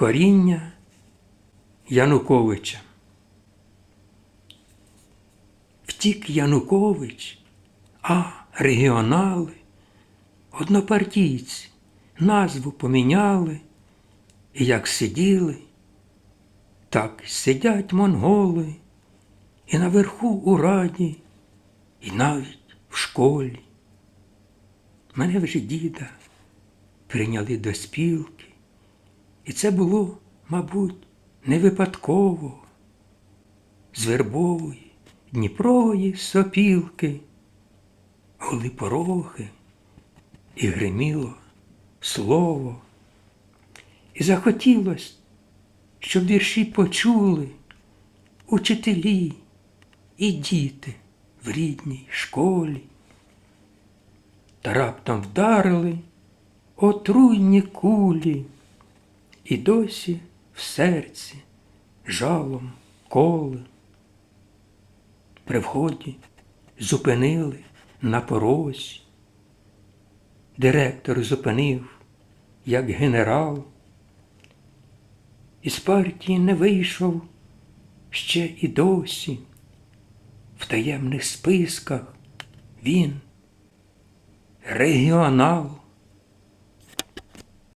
коріння Януковича. Втік Янукович, а регіонали, однопартійці, назву поміняли, і як сиділи, так сидять монголи і наверху у раді, і навіть в школі. Мене вже діда прийняли до спілки, і це було, мабуть, не випадково. З вербової Дніпрової сопілки гули порохи, і гриміло слово. І захотілось, щоб вірші почули учителі і діти в рідній школі. Та раптом вдарили отруйні кулі, і досі в серці жалом коли. При вході зупинили на порозі. Директор зупинив, як генерал. Із партії не вийшов ще і досі. В таємних списках він регіонал.